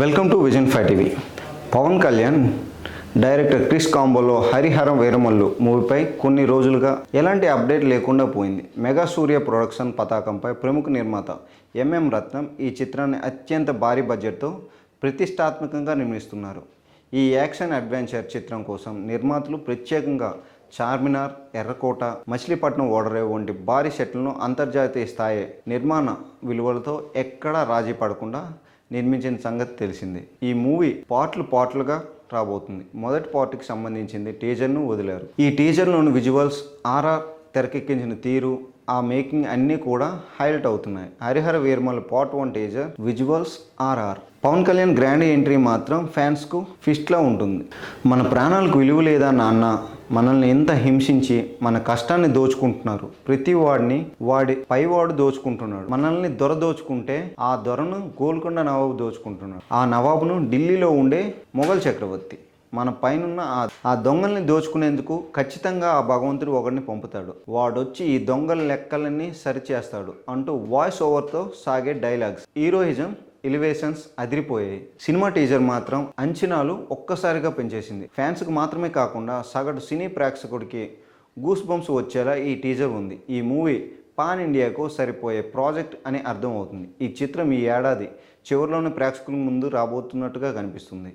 Welcome to Vision five TV. Pawan Kalyan director Krish కాంబోలో హరిహరం Veeramallu మూవీపై కొన్ని రోజులుగా ఎలాంటి అప్డేట్ లేకుండా పోయింది. మెగా సూర్య ప్రొడక్షన్ పతాకంపై ప్రముఖ నిర్మాత ఎంఎం రత్నం ఈ చిత్రాన్ని అత్యంత భారీ బడ్జెట్తో ప్రతిష్టాత్మకంగా నిర్మిస్తున్నారు. ఈ యాక్షన్ అడ్వెంచర్ చిత్రం కోసం నిర్మాతలు ప్రత్యేకంగా చార్మినార్ ఎర్రకోట మచిలీపట్నం ఓడరేవు వంటి భారీ సెట్లను అంతర్జాతీయ స్థాయి నిర్మాణ విలువలతో ఎక్కడా రాజీ పడకుండా నిర్మించిన సంగతి తెలిసిందే. ఈ మూవీ పార్ట్లు పార్ట్లుగా రాబోతుంది. మొదటి పార్ట్కి సంబంధించింది టీజర్ను వదిలారు. ఈ టీజర్లోని విజువల్స్ ఆర్ఆర్ తెరకెక్కించిన తీరు ఆ మేకింగ్ అన్నీ కూడా హైలైట్ అవుతున్నాయి. Harihara Veermal part one teaser visuals RR Pawan Kalyan grand entry మాత్రం ఫ్యాన్స్కు ఫిస్ట్లా ఉంటుంది. మన ప్రాణాలకు విలువ లేదా నాన్న? మనల్ని ఎంత హింసించి మన కష్టాన్ని దోచుకుంటున్నారు? ప్రతి వాడిని వాడి పైవాడు దోచుకుంటున్నాడు. మనల్ని దొర దోచుకుంటే ఆ దొరను గోల్కొండ నవాబు దోచుకుంటున్నాడు. ఆ నవాబును ఢిల్లీలో ఉండే మొఘల్ చక్రవర్తి. మన పైనున్న ఆ- ఆ దొంగల్ని దోచుకునేందుకు ఖచ్చితంగా ఆ భగవంతుడు ఒకరిని పంపుతాడు. వాడొచ్చి ఈ దొంగల లెక్కలన్నీ సరిచేస్తాడు అంటూ వాయిస్ ఓవర్తో సాగే డైలాగ్స్ హీరోయిజం ఎలివేషన్స్ అదిరిపోయాయి. సినిమా టీజర్ మాత్రం అంచనాలు ఒక్కసారిగా పెంచేసింది. ఫ్యాన్స్కి మాత్రమే కాకుండా సగటు సినీ ప్రేక్షకుడికి గూస్ బంప్స్ వచ్చేలా ఈ టీజర్ ఉంది. ఈ మూవీ పాన్ ఇండియాకు సరిపోయే ప్రాజెక్ట్ అని అర్థమవుతుంది. ఈ చిత్రం ఈ ఏడాది చివరిలోని ప్రేక్షకుల ముందు రాబోతున్నట్టుగా కనిపిస్తుంది.